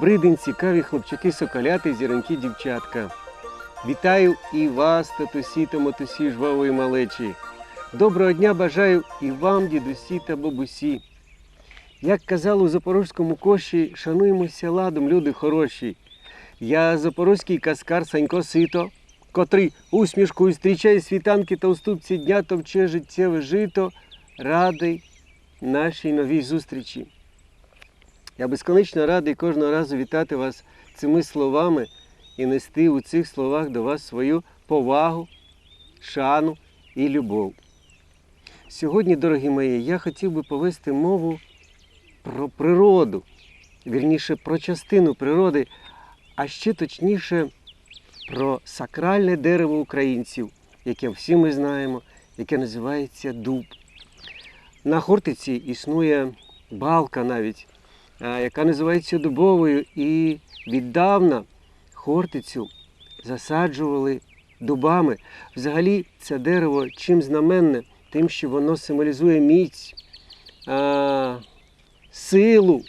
Добрий день, цікаві хлопчаки, соколяти, зіроньки, дівчатка. Вітаю і вас, татусі та матусі жвавої малечі. Доброго дня бажаю і вам, дідусі та бабусі. Як казали у запорозькому коші, шануємося ладом, люди хороші. Я запорозький каскар Санько Сито, котрий усмішкою зустрічає світанки та уступці дня товче життєве жито, радий нашій новій зустрічі. Я безконечно радий кожного разу вітати вас цими словами і нести у цих словах до вас свою повагу, шану і любов. Сьогодні, дорогі мої, я хотів би повести мову про природу, вірніше про частину природи, а ще точніше про сакральне дерево українців, яке всі ми знаємо, яке називається дуб. На Хортиці існує балка навіть, яка називається дубовою, і віддавна Хортицю засаджували дубами. Взагалі, це дерево чим знаменне, тим, що воно символізує міць, силу,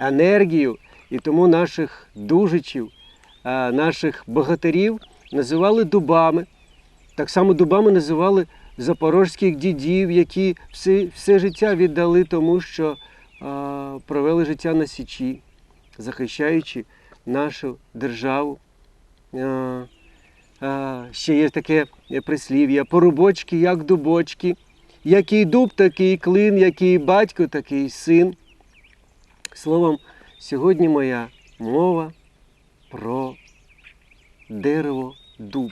енергію. І тому наших дужичів, наших богатирів називали дубами. Так само дубами називали запорозьких дідів, які все, все життя віддали тому, що провели життя на Січі, захищаючи нашу державу. Ще є таке прислів'я: порубочки, як дубочки, який дуб, такий клин, який батько, такий син. Словом, сьогодні моя мова про дерево дуб.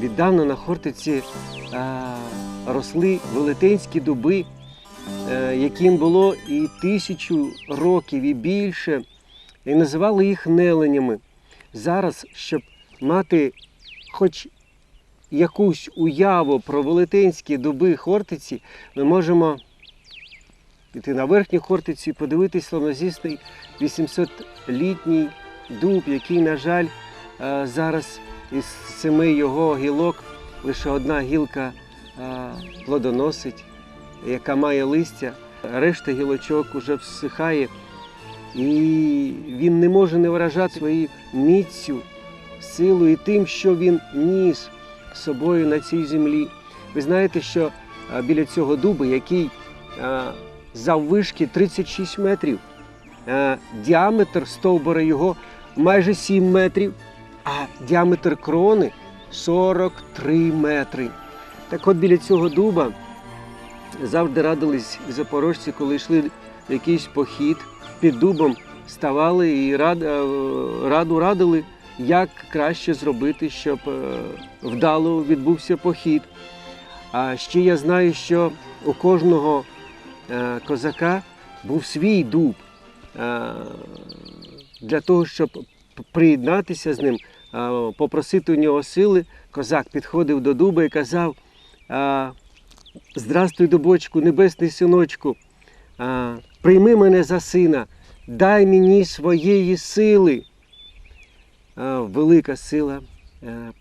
Віддавна на Хортиці росли велетенські дуби, яким було і тисячу років, і більше, і називали їх неленями. Зараз, щоб мати хоч якусь уяву про велетенські дуби Хортиці, ми можемо піти на верхню Хортицю і подивитись славнозісний 800-літній дуб, який, на жаль, е, зараз із семи його гілок лише одна гілка е, плодоносить, яка має листя, решта гілочок уже всихає, і він не може не виражати своєю міцю, силою і тим, що він ніс собою на цій землі. Ви знаєте, що біля цього дуба, який заввишки 36 метрів, діаметр стовбура його майже 7 метрів, а діаметр крони 43 метри. Так от біля цього дуба завжди радились запорожці, коли йшли в якийсь похід під дубом, ставали і е, раду радили, як краще зробити, щоб е, вдало відбувся похід. А ще я знаю, що у кожного е, козака був свій дуб для того, щоб приєднатися з ним, попросити у нього сили. Козак підходив до дуба і казав: Здрастуй, дубочку, небесний синочку, е, прийми мене за сина, дай мені своєї сили. Е, Велика сила е,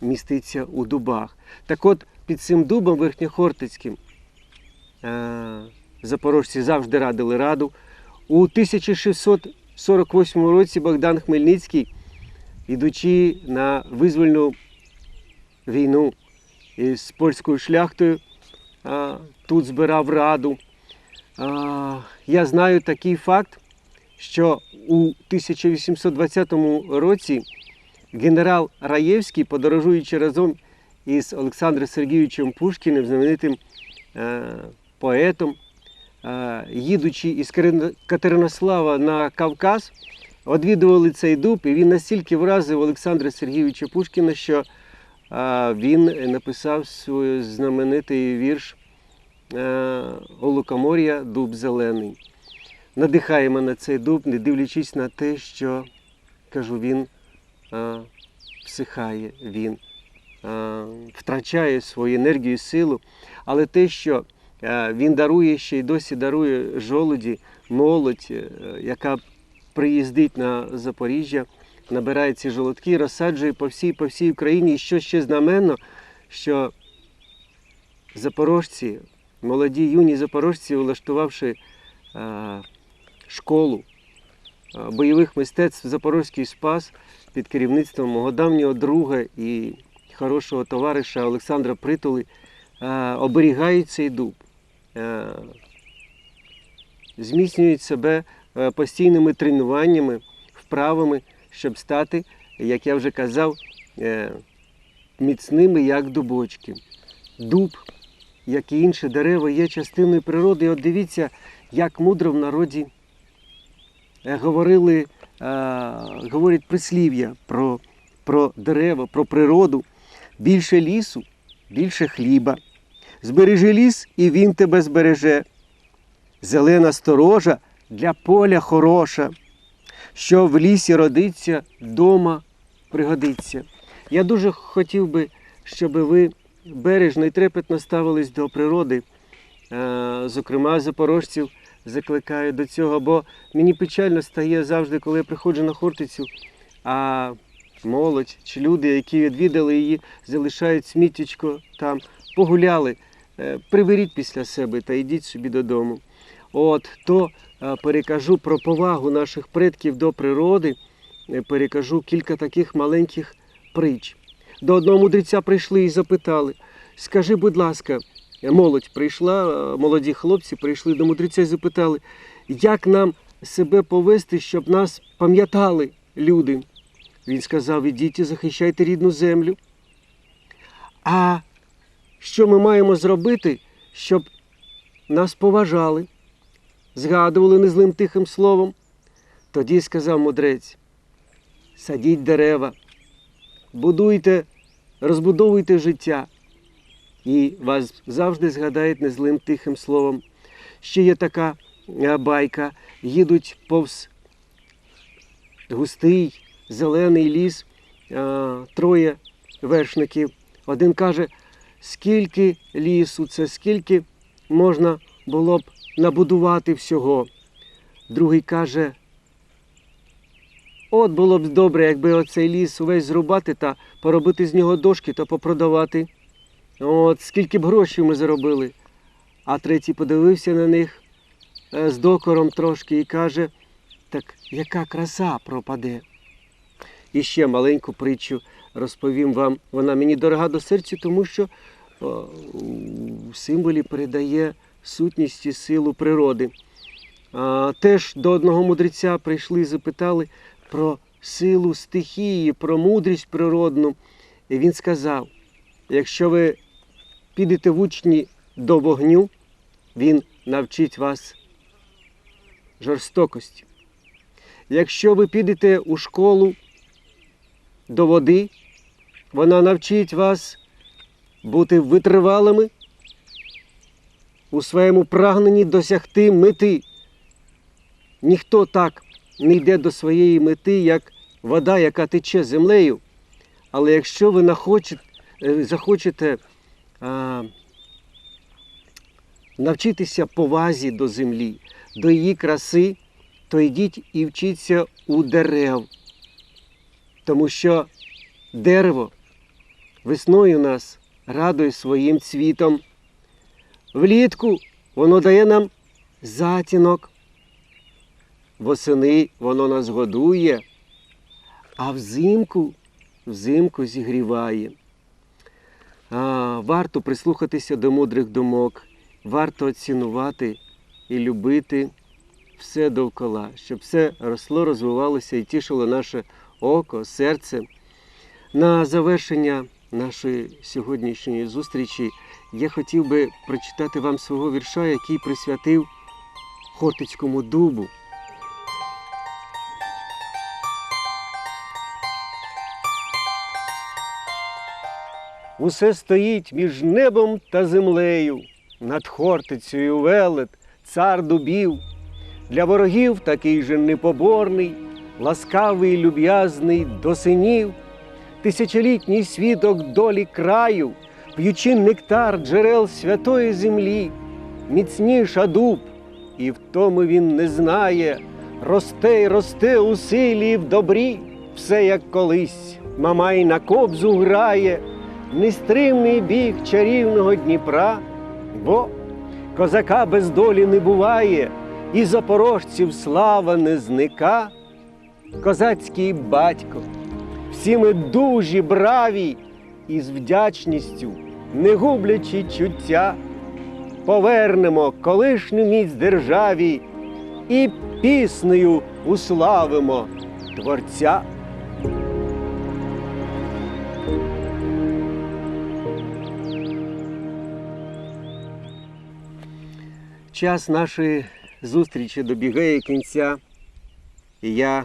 міститься у дубах. Так от під цим дубом верхньохортицьким е, запорожці завжди радили раду. У 1648 році Богдан Хмельницький, ідучи на визвольну війну із польською шляхтою, а, тут збирав раду. Я знаю такий факт, що у 1820 році генерал Раєвський, подорожуючи разом із Олександром Сергійовичем Пушкіним, знаменитим е, поетом, е, їдучи із Катеринослава на Кавказ, відвідували цей дуб, і він настільки вразив Олександра Сергійовича Пушкіна, що він написав свій знаменитий вірш е, у Лукомор'я Дуб зелений. Надихаємо на цей дуб, не дивлячись на те, що кажу, він всихає, він втрачає свою енергію силу, але те, що е, він дарує ще й досі дарує жолуді, молодь, е, яка приїздить на Запоріжжя, набирає ці жолудки, розсаджує по всій, по всій Україні. І що ще знаменно, що запорожці, молоді юні запорожці, влаштувавши е, школу бойових мистецтв Запорозький Спас під керівництвом мого давнього друга і хорошого товариша Олександра Притули е, оберігають цей дуб, е, зміцнюють себе е, постійними тренуваннями, вправами, щоб стати, як я вже казав, е, міцними, як дубочки. Дуб, як і інші дерева, є частиною природи. І от дивіться, як мудро в народі е, говорили, е, говорять прислів'я про, про дерева, про природу. Більше лісу, більше хліба. Збережи ліс, і він тебе збереже. Зелена сторожа для поля хороша. Що в лісі родиться, дома пригодиться. Я дуже хотів би, щоб ви бережно і трепетно ставились до природи. Е, Зокрема, запорожців закликаю до цього, бо мені печально стає завжди, коли я приходжу на Хортицю, а молодь чи люди, які відвідали її, залишають сміттячко там, погуляли. Е, Приберіть після себе та йдіть собі додому. От то е, перекажу про повагу наших предків до природи, е, перекажу кілька таких маленьких притч. До одного мудреця прийшли і запитали: скажи, будь ласка, молодь прийшла, е, молоді хлопці прийшли до мудреця і запитали, як нам себе повести, щоб нас пам'ятали люди. Він сказав: ідіть і захищайте рідну землю. А що ми маємо зробити, щоб нас поважали, згадували незлим тихим словом? Тоді сказав мудрець: садіть дерева, будуйте, розбудовуйте життя, і вас завжди згадають незлим тихим словом. Ще є така е, байка, їдуть повз густий зелений ліс, е, троє вершників. Один каже, скільки лісу, це скільки можна було б набудувати всього. Другий каже, от було б добре, якби оцей ліс увесь зрубати та поробити з нього дошки та попродавати. От скільки б грошей ми заробили. А третій подивився на них е, з докором трошки і каже, так яка краса пропаде. І ще маленьку притчу розповім вам. Вона мені дорога до серця, тому що у символі передає сутність і силу природи. Теж до одного мудреця прийшли і запитали про силу стихії, про мудрість природну. І він сказав: якщо ви підете в учні до вогню, він навчить вас жорстокості. Якщо ви підете у школу до води, вона навчить вас бути витривалими у своєму прагненні досягти мети. Ніхто так не йде до своєї мети, як вода, яка тече землею. Але якщо ви е, захочете а, навчитися повазі до землі, до її краси, то йдіть і вчіться у дерев. Тому що дерево весною нас радує своїм цвітом. Влітку воно дає нам затінок. Восени воно нас годує, а взимку, взимку зігріває. А, Варто прислухатися до мудрих думок, варто цінувати і любити все довкола, щоб все росло, розвивалося і тішило наше око, серце. На завершення нашої сьогоднішньої зустрічі я хотів би прочитати вам свого вірша, який присвятив Хортицькому дубу. Усе стоїть між небом та землею, над Хортицею велет, цар дубів. Для ворогів такий же непоборний, ласкавий, люб'язний до синів, тисячолітній свідок долі краю, п'ючи нектар джерел святої землі, міцніша дуб, і в тому він не знає, росте й росте у силі в добрі, все як колись, мамай на кобзу грає, нестримний біг чарівного Дніпра, бо козака без долі не буває, і запорожців слава не зника, козацький батько. Всі ми дужі, браві і з вдячністю, не гублячи чуття, повернемо колишню міць державі і піснею уславимо Творця. Час нашої зустрічі добігає кінця, і я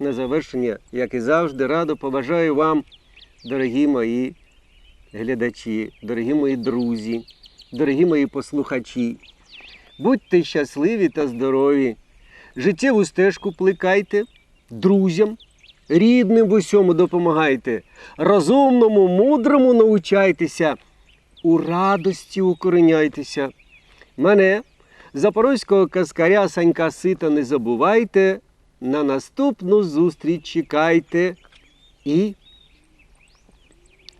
на завершення, як і завжди, радо побажаю вам, дорогі мої глядачі, дорогі мої друзі, дорогі мої послухачі. Будьте щасливі та здорові, життєву стежку плекайте, друзям, рідним в усьому допомагайте, розумному, мудрому научайтеся, у радості укореняйтеся. Мене, запорозького каскаря Санька Сита, не забувайте. На наступну зустріч чекайте і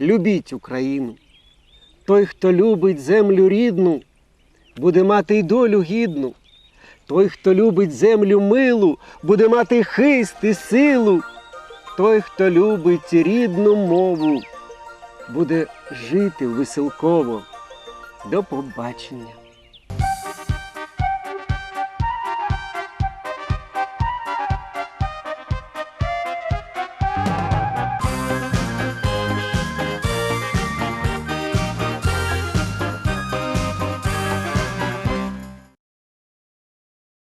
любіть Україну. Той, хто любить землю рідну, буде мати й долю гідну. Той, хто любить землю милу, буде мати хист і силу. Той, хто любить рідну мову, буде жити веселково. До побачення.